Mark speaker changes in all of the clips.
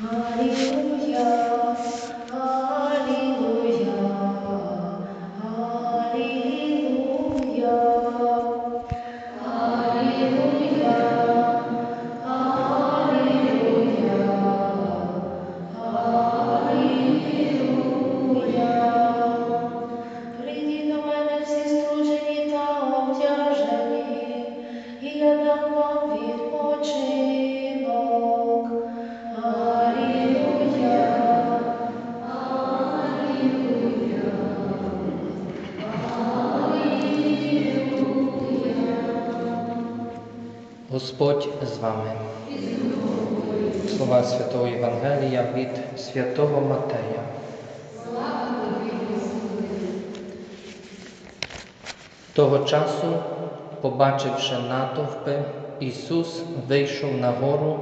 Speaker 1: Hallelujah.
Speaker 2: Господь з вами. Слова Святого Євангелія від Святого Матея. Того часу, побачивши натовпи, Ісус вийшов на гору,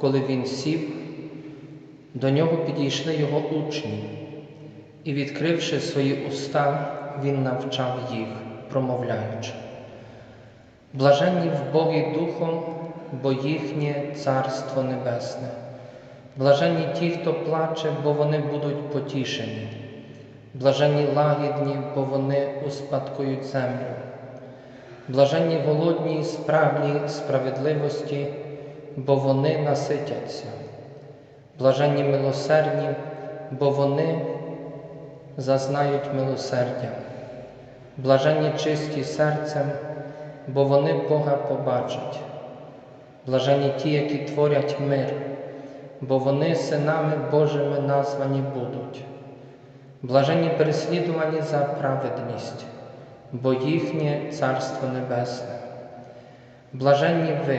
Speaker 2: коли Він сів, до нього підійшли Його учні, і, відкривши свої уста, Він навчав їх, промовляючи. Блаженні в Богі Духом, бо їхнє Царство Небесне. Блаженні ті, хто плаче, бо вони будуть потішені. Блаженні лагідні, бо вони успадкують землю. Блаженні голодні і справні справедливості, бо вони наситяться. Блаженні милосердні, бо вони зазнають милосердя. Блаженні чисті серцем, бо вони Бога побачать. Блаженні ті, які творять мир, бо вони синами Божими названі будуть. Блаженні переслідувані за праведність, бо їхнє Царство Небесне. Блаженні ви,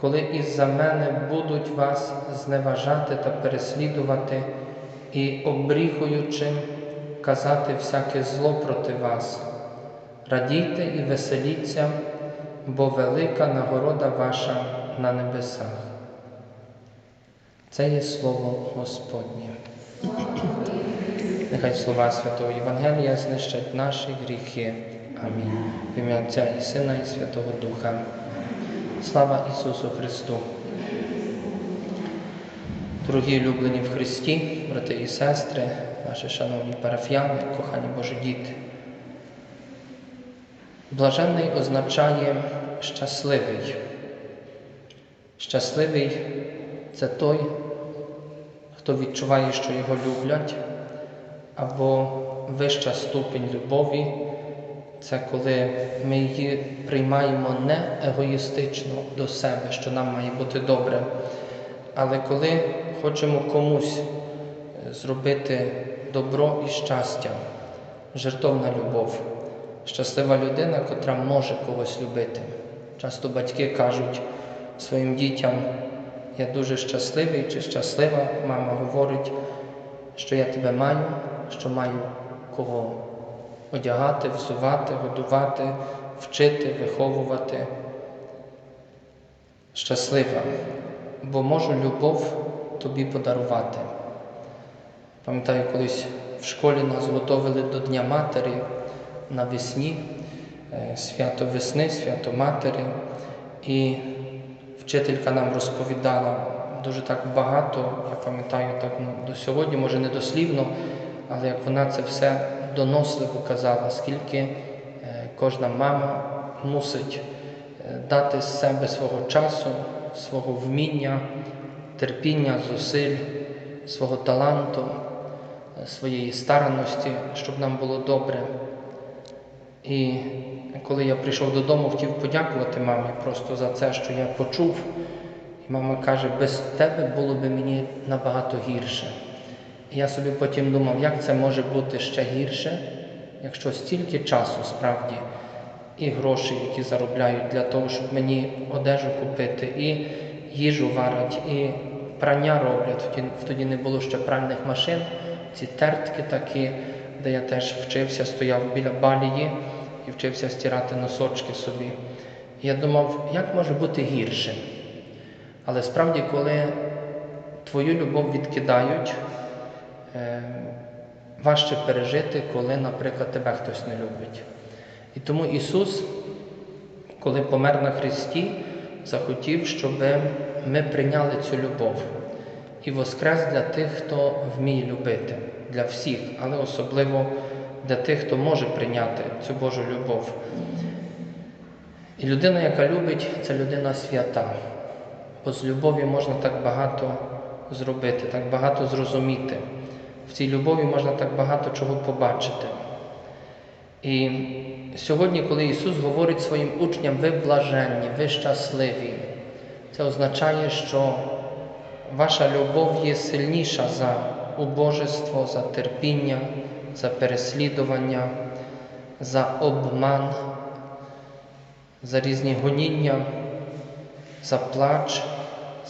Speaker 2: коли із-за мене будуть вас зневажати та переслідувати і обріхуючи казати всяке зло проти вас. Радійте і веселіться, бо велика нагорода ваша на небесах. Це є слово Господнє. Нехай слова Святого Євангелія знищать наші гріхи. Амінь. В ім'я Отця і Сина, і Святого Духа. Слава Ісусу Христу. Дорогі улюблені в Христі, брати і сестри, наші шановні парафіяни, кохані Божі діти. Блаженний означає щасливий. Щасливий це той, хто відчуває, що його люблять, або вища ступінь любові це коли ми її приймаємо не егоїстично до себе, що нам має бути добре, але коли хочемо комусь е, зробити добро і щастя, жертовна любов, щаслива людина, котра може когось любити. Часто батьки кажуть своїм дітям, я дуже щасливий чи щаслива, мама говорить, що я тебе маю, що маю кого одягати, взувати, годувати, вчити, виховувати. Щаслива, бо можу любов тобі подарувати. Пам'ятаю, колись в школі нас готовили до Дня Матері навесні, е, свято весни, свято Матері. І вчителька нам розповідала дуже так багато, я пам'ятаю так ну, до сьогодні, може не дослівно, але як вона це все доносливо казала, скільки е, кожна мама мусить е, дати з себе свого часу, свого вміння, терпіння, зусиль, свого таланту, своєї старанності, щоб нам було добре. І коли я прийшов додому, хотів подякувати мамі просто за це, що я почув. І мама каже, без тебе було б мені набагато гірше. І я собі потім думав, як це може бути ще гірше, якщо стільки часу справді і грошей, які заробляють для того, щоб мені одежу купити, і їжу варять, і прання роблять. Тоді, тоді не було ще пральних машин, ці тертки такі, де я теж вчився, стояв біля балії і вчився стирати носочки собі. І я думав, як може бути гірше? Але справді, коли твою любов відкидають, е, важче пережити, коли, наприклад, тебе хтось не любить. І тому Ісус, коли помер на Христі, захотів, щоб ми прийняли цю любов. і воскрес для тих, хто вміє любити, для всіх, але особливо для тих, хто може прийняти цю Божу любов. І людина, яка любить, це людина свята. Бо з любові можна так багато зробити, так багато зрозуміти. В цій любові можна так багато чого побачити. І сьогодні, коли Ісус говорить своїм учням, ви блаженні, ви щасливі, це означає, що ваша любов є сильніша за убожество, за терпіння, за переслідування, за обман, за різні гоніння, за плач,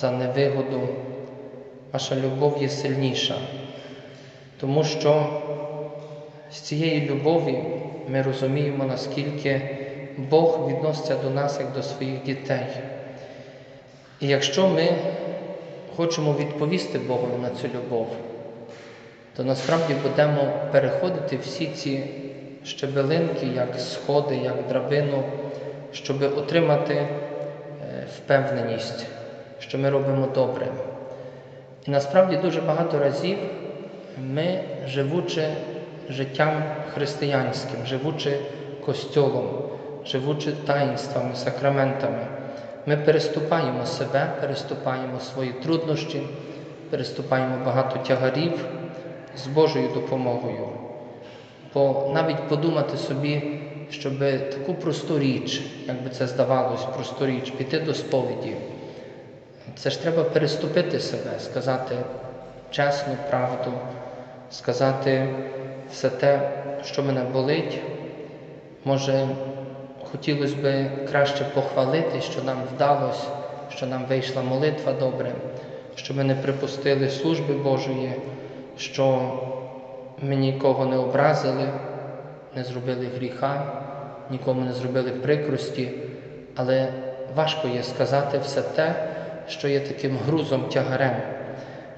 Speaker 2: за невигоду. Ваша любов є сильніша, тому що з цієї любові ми розуміємо, наскільки Бог відноситься до нас як до своїх дітей. І якщо ми хочемо відповісти Богу на цю любов, то насправді будемо переходити всі ці щебелинки, як сходи, як драбину, щоб отримати е, впевненість, що ми робимо добре. І насправді дуже багато разів ми, живучи життям християнським, живучи костьолом, живучи таїнствами, сакраментами, ми переступаємо себе, переступаємо свої труднощі, переступаємо багато тягарів з Божою допомогою. Бо навіть подумати собі, щоб таку просту річ, як би це здавалось, просту річ, піти до сповіді, це ж треба переступити себе, сказати чесну правду, сказати все те, що мене болить. Може, хотілося б краще похвалити, що нам вдалося, що нам вийшла молитва добре, що ми не припустили служби Божої, що ми нікого не образили, не зробили гріха, нікому не зробили прикрості, але важко є сказати все те, що є таким грузом тягарем.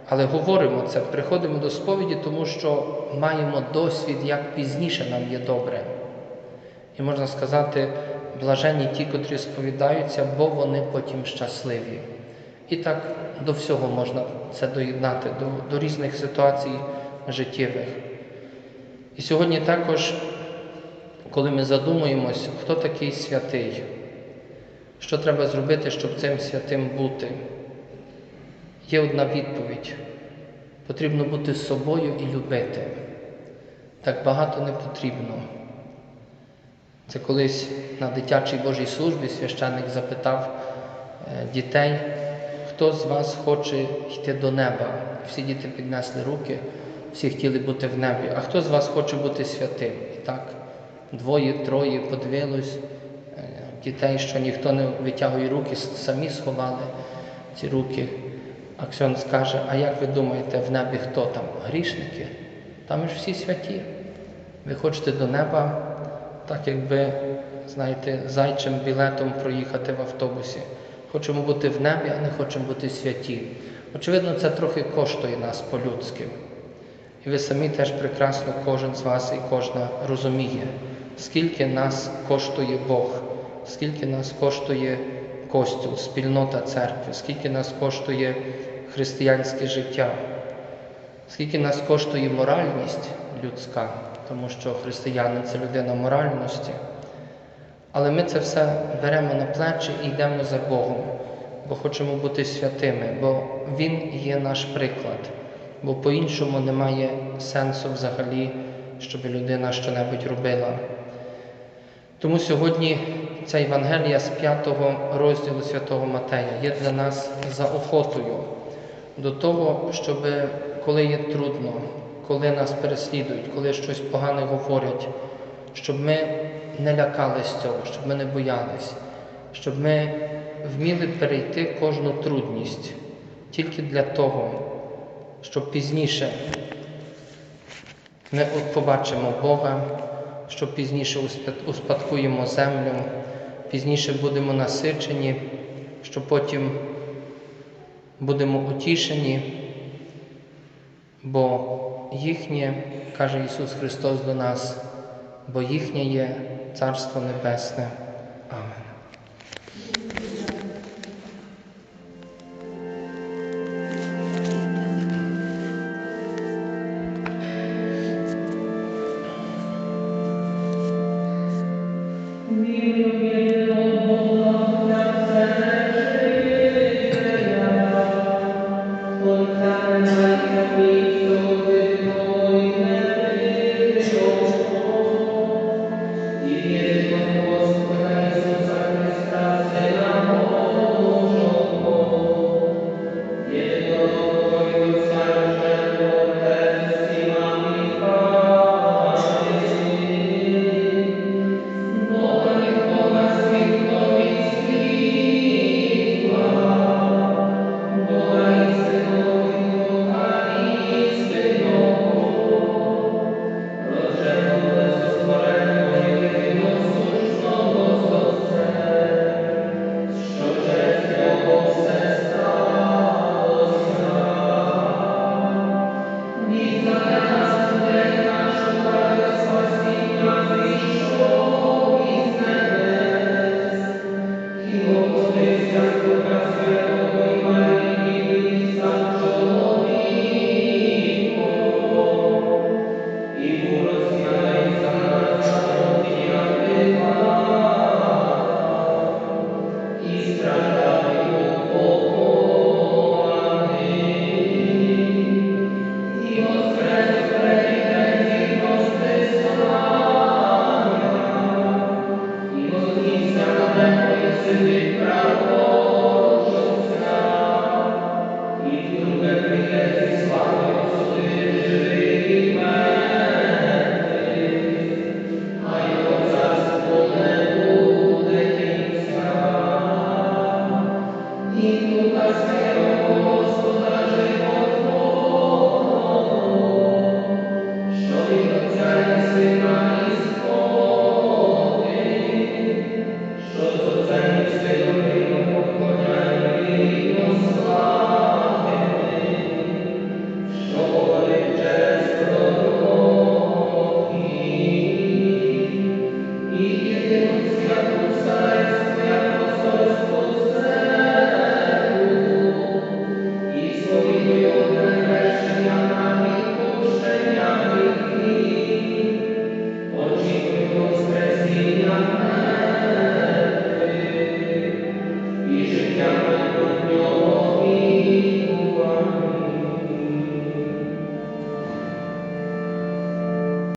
Speaker 2: Але говоримо це, приходимо до сповіді, тому що маємо досвід, як пізніше нам є добре. І можна сказати, блаженні ті, котрі сповідаються, бо вони потім щасливі. І так до всього можна це доєднати, до, до різних ситуацій життєвих. І сьогодні також, коли ми задумуємось, хто такий святий, що треба зробити, щоб цим святим бути, є одна відповідь. Потрібно бути собою і любити. Так багато не потрібно. Це колись на дитячій Божій службі священник запитав е, дітей, хто з вас хоче йти до неба. Всі діти піднесли руки, всі хотіли бути в небі. А хто з вас хоче бути святим? І так, двоє, троє подивилось, е, дітей, що ніхто не витягує руки, самі сховали ці руки. А Ксьон скаже, а як ви думаєте, в небі хто там? Грішники? Там ж всі святі. Ви хочете до неба, так якби, знаєте, зайчим білетом проїхати в автобусі. Хочемо бути в небі, а не хочемо бути святі. Очевидно, це трохи коштує нас по-людськи. І ви самі теж прекрасно, кожен з вас і кожна розуміє, скільки нас коштує Бог, скільки нас коштує Костюл, спільнота церкви, скільки нас коштує християнське життя, скільки нас коштує моральність людська, тому що християнин це людина моральності. Але ми це все беремо на плечі і йдемо за Богом, бо хочемо бути святими, бо Він є наш приклад, бо по-іншому немає сенсу взагалі, щоб людина щонебудь робила. Тому сьогодні ця Євангелія з п'ятого розділу святого Матея є для нас заохотою до того, щоб коли є трудно, коли нас переслідують, коли щось погане говорять, щоб ми не лякались цього, щоб ми не боялись, щоб ми вміли перейти кожну трудність тільки для того, щоб пізніше ми побачимо Бога, що пізніше успадкуємо землю, пізніше будемо насичені, що потім будемо утішені, бо їхнє, каже Ісус Христос до нас, бо їхнє є Царство Небесне. Амен.